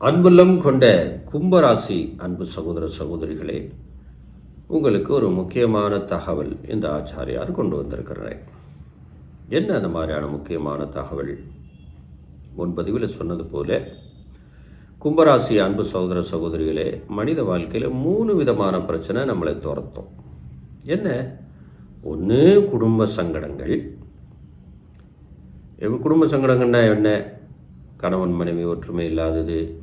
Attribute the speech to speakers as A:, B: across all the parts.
A: அன்புள்ளம் கொண்ட கும்பராசி அன்பு சகோதர சகோதரிகளே உங்களுக்கு ஒரு முக்கியமான தகவல் இந்த ஆச்சாரியார் கொண்டு வந்திருக்கிறேன் என்ன அந்த மாதிரியான முக்கியமான தகவல்? முன்பதிவில் சொன்னது போல கும்பராசி அன்பு சகோதர சகோதரிகளே மனித வாழ்க்கையில் மூணு விதமான பிரச்சனை நம்மளை துரத்தும். என்ன? ஒன்று குடும்ப சங்கடங்கள். எப்ப குடும்ப சங்கடங்கள்னா என்ன? கணவன் மனைவி ஒற்றுமை இல்லாதது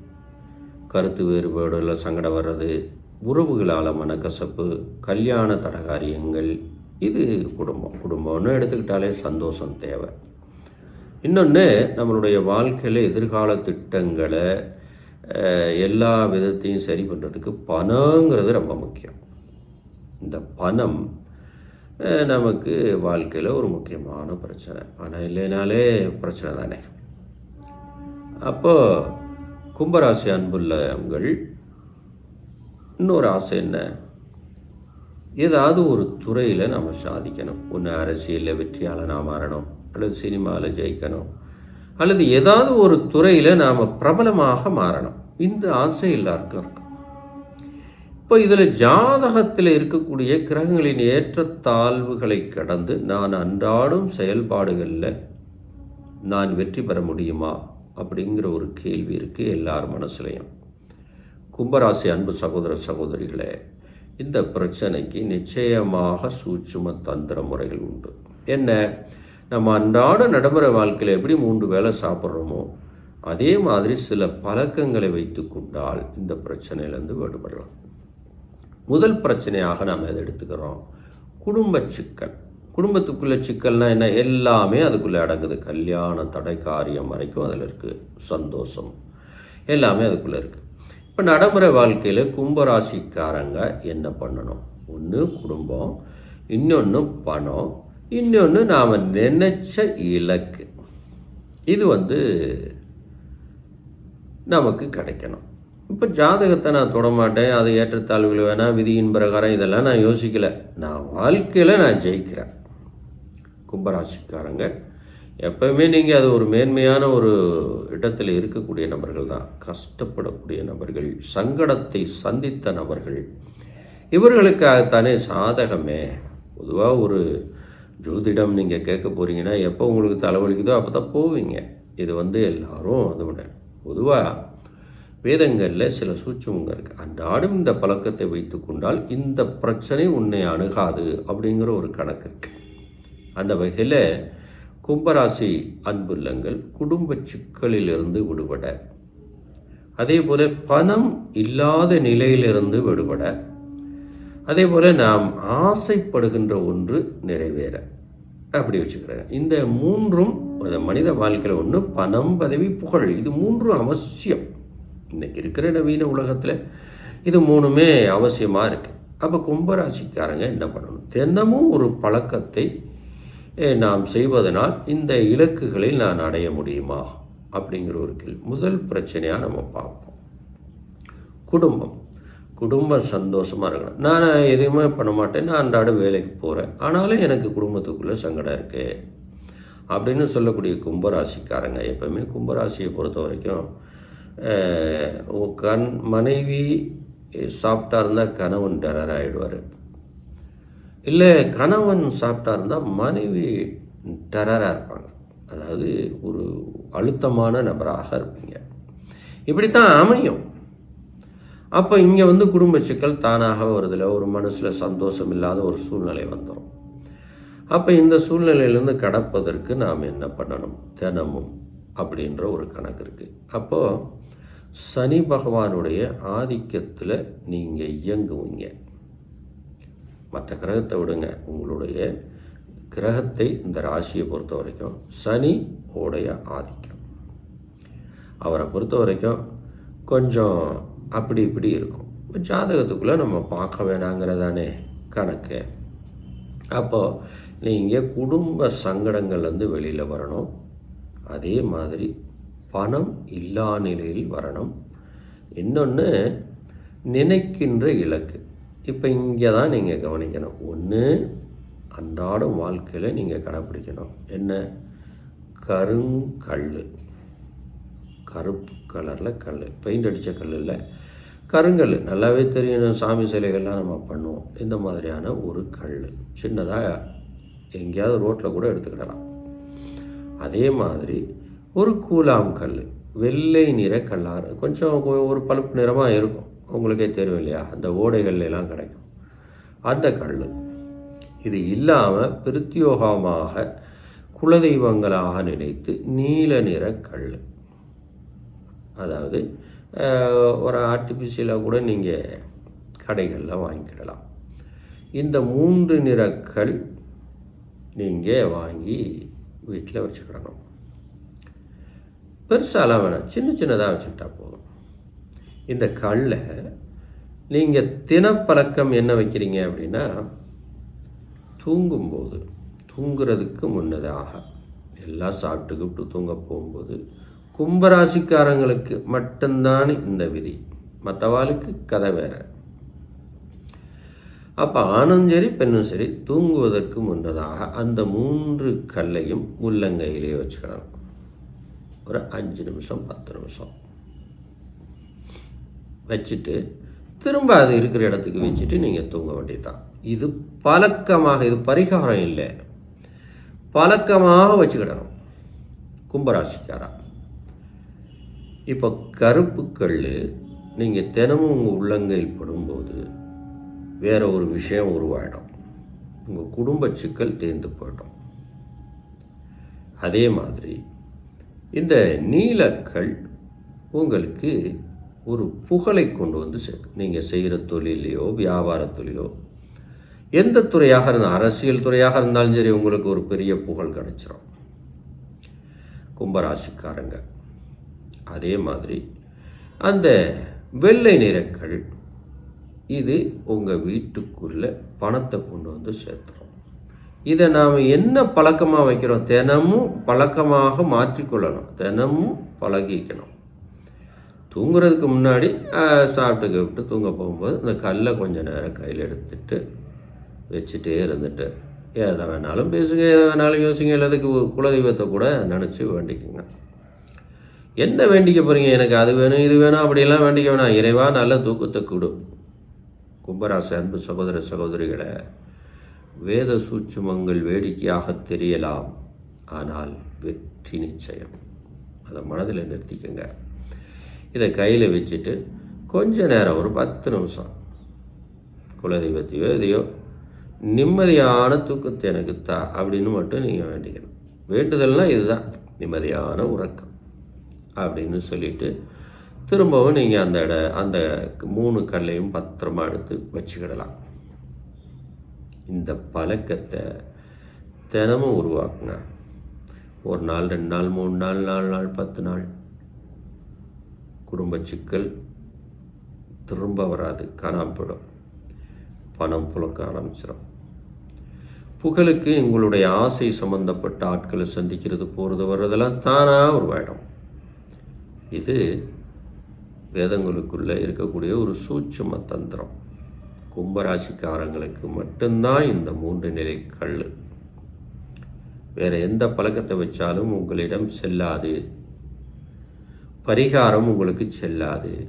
A: கருத்து வேறுபாடுல சங்கடம் வர்றது உறவுகளால் மனக்கசப்பு கல்யாண தடகாரியங்கள் இது குடும்பம். குடும்பம்னு எடுத்துக்கிட்டாலே சந்தோஷம் தேவை. இன்னொன்று நம்மளுடைய வாழ்க்கையில் எதிர்கால திட்டங்களை எல்லா விதத்தையும் சரி பண்ணுறதுக்கு பணங்கிறது ரொம்ப முக்கியம். இந்த பணம் நமக்கு வாழ்க்கையில் ஒரு முக்கியமான பிரச்சனை. பணம் இல்லைனாலே பிரச்சனை தானே. அப்போது கும்பராசி அன்புள்ளவங்கள் இன்னொரு ஆசை என்ன? ஏதாவது ஒரு துறையில் நம்ம சாதிக்கணும். ஒன்று அரசியலில் வெற்றியாளனாக மாறணும் அல்லது சினிமாவில் ஜெயிக்கணும் அல்லது ஏதாவது ஒரு துறையில் நாம் பிரபலமாக மாறணும். இந்த ஆசை எல்லாருக்கும் இருக்கும் இப்போ இதில் ஜாதகத்தில் இருக்கக்கூடிய கிரகங்களின் ஏற்றத்தாழ்வுகளை கடந்து நான் அன்றாடும் செயல்பாடுகளில் நான் வெற்றி பெற முடியுமா? அப்படிங்கிற ஒரு கேள்வி இருக்குது எல்லார் மனசுலையும். கும்பராசி அன்பு சகோதர சகோதரிகளே இந்த பிரச்சனைக்கு நிச்சயமாக சூட்சும தந்திர முறைகள் உண்டு. என்ன? நம்ம அன்றாட நடைமுறை வாழ்க்கையில் எப்படி மூன்று வேளை சாப்பிட்றோமோ அதே மாதிரி சில பழக்கங்களை வைத்து கொண்டால் இந்த பிரச்சனையிலேருந்து விடுபடலாம். முதல் பிரச்சனையாக நாம் எதை எடுத்துக்கிறோம். குடும்ப சிக்கல். குடும்பத்துக்குள்ள சிக்கல்னால் என்ன? எல்லாமே அதுக்குள்ளே அடங்குது. கல்யாண தடை காரியம் வரைக்கும் அதில் இருக்குது சந்தோஷம். எல்லாமே அதுக்குள்ளே இருக்குது இப்போ நடைமுறை வாழ்க்கையில் கும்பராசிக்காரங்க என்ன பண்ணணும்? ஒன்று குடும்பம் இன்னொன்று பணம் இன்னொன்று நாம் நினைச்ச இலக்கு. இது வந்து நமக்கு கிடைக்கணும். இப்போ ஜாதகத்தை நான் தொடமாட்டேன் அது ஏற்றத்தாழ்வுகள் வேணாம். விதியின் பிரகாரம் இதெல்லாம் நான் யோசிக்கலை. நான் வாழ்க்கையில் நான் ஜெயிக்கிறேன். கும்பராசிக்காரங்க. எப்பவுமே நீங்கள் அது ஒரு மேன்மையான ஒரு இடத்துல இருக்கக்கூடிய நபர்கள் தான். கஷ்டப்படக்கூடிய நபர்கள் சங்கடத்தை சந்தித்த நபர்கள். இவர்களுக்காகத்தானே சாதகமே. பொதுவாக ஒரு ஜோதிடம் நீங்கள் கேட்க போகிறீங்கன்னா எப்போ உங்களுக்கு தலைவலிக்குதோ அப்போ தான் போவீங்க. இது வந்து எல்லாரும் அதை விட. பொதுவாக வேதங்களில் சில சூட்சமங்க இருக்குது அன்றாடும் இந்த பழக்கத்தை வைத்து கொண்டால் இந்த பிரச்சனை உன்னை அணுகாது அப்படிங்கிற ஒரு கணக்கு இருக்குது அந்த வகையில் கும்பராசி அன்புள்ளங்கள் குடும்ப சிக்கலிலிருந்து விடுபட. அதே போல் பணம் இல்லாத நிலையிலிருந்து விடுபட. அதே போல் நாம் ஆசைப்படுகின்ற ஒன்று நிறைவேற. அப்படி வச்சுக்கிறாங்க இந்த மூன்றும் அந்த மனித வாழ்க்கையில் ஒன்று பணம் பதவி புகழ் இது மூன்றும் அவசியம். இன்னைக்கு இருக்கிற நவீன உலகத்தில் இது மூணுமே அவசியமாக இருக்குது அப்போ கும்பராசிக்காரங்க என்ன பண்ணணும்? தினமும் ஒரு பழக்கத்தை நாம் செய்வதனால் இந்த இலக்குகளில் நான் அடைய முடியுமா? அப்படிங்கிற ஒரு கேள்வி. முதல் பிரச்சனையாக நம்ம பார்ப்போம். குடும்பம். குடும்பம் சந்தோஷமாக இருக்கணும். நான் எதுவுமே பண்ண மாட்டேன். நான் அன்றாட வேலைக்கு போகிறேன் ஆனாலும் எனக்கு குடும்பத்துக்குள்ளே சங்கடம் இருக்குது அப்படின்னு சொல்லக்கூடிய கும்பராசிக்காரங்க எப்பவுமே கும்பராசியை பொறுத்த வரைக்கும் கண் மனைவி சாப்பிட்டா இருந்தால் கணவன் டெரர் ஆகிடுவார் இல்லை கணவன் சாப்பிட்டா இருந்தால் மனைவி டெரராக இருப்பாங்க. அதாவது ஒரு அழுத்தமான நபராக இருப்பீங்க. இப்படி தான் அமையும். அப்போ இங்கே வந்து குடும்ப சிக்கல் தானாக வருதில்ல. ஒரு மனசில் சந்தோஷம் இல்லாத ஒரு சூழ்நிலை வந்துடும் அப்போ இந்த சூழ்நிலையிலேருந்து கடப்பதற்கு நாம் என்ன பண்ணணும்? தினமும் அப்படின்ற ஒரு கணக்கு இருக்குது அப்போது சனி பகவானுடைய ஆதிக்கத்தில் நீங்கள் இயங்குவீங்க. மற்ற கிரகத்தை விடுங்க. உங்களுடைய கிரகத்தை இந்த ராசியை பொறுத்த வரைக்கும் சனி உடைய ஆதிக்கம். அவரை பொறுத்த வரைக்கும் கொஞ்சம் அப்படி இப்படி இருக்கும். ஜாதகத்துக்குள்ளே நம்ம பார்க்க வேணாங்கிறதானே கணக்கு. அப்போது நீங்கள் குடும்ப சங்கடங்கள்லேருந்து வெளியில் வரணும். அதே மாதிரி பணம் இல்லா நிலையில் வரணும். இன்னொன்று நினைக்கின்ற இலக்கு. இப்போ இங்கே தான் நீங்கள் கவனிக்கணும். ஒன்று அன்றாடம் வாழ்க்கையில் நீங்கள் கடைப்பிடிக்கணும். என்ன? கருங்கல் கருப்பு கலரில் கல் பெயிண்ட் அடித்த கல் இல்லை. கருங்கல் நல்லாவே தெரியும். சாமி சிலைகள்லாம் நம்ம பண்ணுவோம். இந்த மாதிரியான ஒரு கல் சின்னதாக எங்கேயாவது ரோட்டில் கூட எடுத்துக்கிடலாம். அதே மாதிரி ஒரு கூலாம் கல் வெள்ளை நிற கல்லாறு. கொஞ்சம் ஒரு பழுப்பு நிறமாக இருக்கும். உங்களுக்கே தெரியும் இல்லையா? அந்த ஓடைகள்லாம் எல்லாம் கிடைக்கும். அந்த கல் இது இல்லாமல் பிரத்யோகமாக குலதெய்வங்களாக நினைத்து நீல நிற கல். அதாவது ஒரு ஆர்டிஃபிஷியலாக கூட நீங்கள் கடைகளில் வாங்கிக்கிடலாம். இந்த மூன்று நிறக்கள் நீங்கள் வாங்கி வீட்டில் வச்சுக்கிடணும். பெருசாலாம் வேணாம். சின்ன சின்னதாக வச்சுக்கிட்டா போதும். இந்த கல்லை நீங்கள் தினப்பழக்கம் என்ன வைக்கிறீங்க அப்படின்னா தூங்கும்போது தூங்குறதுக்கு முன்னதாக எல்லாம் சாப்பிட்டுக்கிட்டு தூங்க போகும்போது கும்பராசிக்காரங்களுக்கு மட்டும்தான் இந்த விதி. மற்றவாளுக்கு கதை வேற. அப்போ ஆணும் சரி பெண்ணும் சரி தூங்குவதற்கு முன்னதாக அந்த மூன்று கல்லையும் உள்ளங்கையிலே வச்சுக்கலாம் ஒரு அஞ்சு நிமிஷம் பத்து நிமிஷம். வச்சுட்டு திரும்ப அது இருக்கிற இடத்துக்கு வச்சுட்டு நீங்கள் தூங்க வேண்டியதுதான். இது பழக்கமாக இது பரிகாரம் இல்லை. பழக்கமாக வச்சுக்கிடணும். கும்பராசிக்காரா. இப்போ கருப்புக்கல் நீங்கள் தினமும் உங்கள் உள்ளங்கையில் படும்போது வேறு ஒரு விஷயம் உருவாயிடும். உங்கள் குடும்ப சிக்கல் தேர்ந்து போயிடும். அதே மாதிரி இந்த நீலக்கல் உங்களுக்கு ஒரு புகழை கொண்டு வந்து சேர்க்கும் நீங்கள் செய்கிற தொழிலையோ வியாபாரத்துலேயோ எந்த துறையாக இருந்தால் அரசியல் துறையாக இருந்தாலும் சரி உங்களுக்கு ஒரு பெரிய புகழ் கிடைச்சிடும் கும்பராசிக்காரங்க அதே மாதிரி அந்த வெள்ளை நிறக்கள் இது உங்கள் வீட்டுக்குள்ளே பணத்தை கொண்டு வந்து சேர்த்துரும். இதை நாம் என்ன பழக்கமாக வைக்கிறோம்? தினமும் பழக்கமாக மாற்றிக்கொள்ளணும். தினமும் பழகிக்கணும். தூங்குறதுக்கு முன்னாடி சாப்பிட்டு விட்டு தூங்க போகும்போது இந்த கல்லை கொஞ்சம் நேரம் கையில் எடுத்துட்டு வச்சுட்டே இருந்துட்டு எதை வேணாலும் பேசுங்க எதை வேணாலும் யோசிங்க எல்லாத்துக்கு குலதெய்வத்தை கூட நினச்சி வேண்டிக்குங்க. என்ன வேண்டிக்க போகிறீங்க எனக்கு அது வேணும் இது வேணும் அப்படியெல்லாம் வேண்டிக்க வேணாம். இறைவா நல்ல தூக்கத்தை கொடு. கும்பராச அன்பு சகோதர சகோதரிகளை வேத சூட்சுமங்கள் வேடிக்கையாக தெரியலாம் ஆனால் வெற்றி நிச்சயம். அதை மனதில் நிறுத்திக்கங்க. கையில் வச்சுட்டு கொஞ்ச நேரம் ஒரு பத்து நிமிஷம் குலதெய்வத்தையோ எதையோ நிம்மதியான தூக்கத்தை எனக்கு தா அப்படின்னு மட்டும் நீங்கள் வேண்டிக்கணும். வேண்டுதல்னால் இதுதான் நிம்மதியான உறக்கம் அப்படின்னு சொல்லிட்டு திரும்பவும் நீங்கள் அந்த இட அந்த மூணு கல்லையும் பத்திரமா எடுத்து வச்சுக்கிடலாம். இந்த பழக்கத்தை தினமும் உருவாக்குங்க. ஒரு நாள் ரெண்டு நாள் மூணு நாள் நாலு நாள் பத்து நாள் குடும்ப சிக்கல் திரும்ப வராது. காணாமல் போயிடும். பணம் புழக்க ஆரம்பிச்சிடும் புகழுக்கு எங்களுடைய ஆசை சம்பந்தப்பட்ட ஆட்களை சந்திக்கிறது போகிறது வர்றதெல்லாம் தானாக உருவாயிடும். இது வேதங்களுக்குள்ளே இருக்கக்கூடிய ஒரு சூட்சும தந்திரம். கும்பராசிக்காரங்களுக்கு மட்டும்தான் இந்த மூன்று நிலை கல். வேற எந்த பழக்கத்தை வச்சாலும் உங்களிடம் செல்லாது. பரிகாரம் உங்களுக்கு செல்லாது.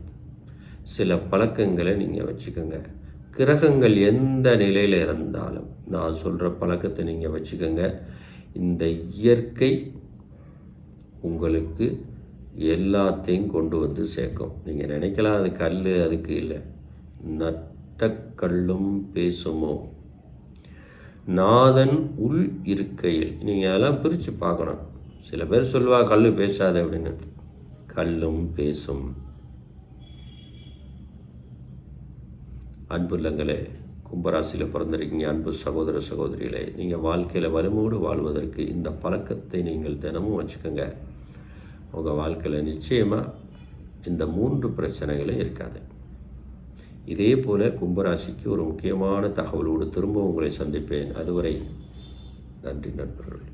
A: சில பழக்கங்களை நீங்கள் வச்சுக்கோங்க. கிரகங்கள் எந்த நிலையில் இருந்தாலும் நான் சொல்கிற பழக்கத்தை நீங்கள் வச்சுக்கோங்க. இந்த இயற்கை உங்களுக்கு எல்லாத்தையும் கொண்டு வந்து சேர்க்கும். நீங்கள் நினைக்கலாம் அது கல் அதுக்கு இல்லை. நட்ட கல்லும் பேசுமோ? நாதன் உள் இருக்கையில். நீங்கள் அதெல்லாம் பிரித்து பார்க்கணும். சில பேர் சொல்லுவா கல் பேசாது அப்படின்னு. கல்லும் பேசும். அன்புள்ளங்களே கும்பராசியில் பிறந்திருக்கீங்க அன்பு சகோதர சகோதரிகளே. நீங்கள் வாழ்க்கையில் வலிமோடு வாழ்வதற்கு இந்த பழக்கத்தை நீங்கள் தினமும் வச்சுக்கோங்க. உங்கள் வாழ்க்கையில் நிச்சயமாக இந்த மூன்று பிரச்சனைகளும் இருக்காது. இதே போல் கும்பராசிக்கு ஒரு முக்கியமான தகவலோடு திரும்ப உங்களை சந்திப்பேன். அதுவரை நன்றி நண்பர்கள்.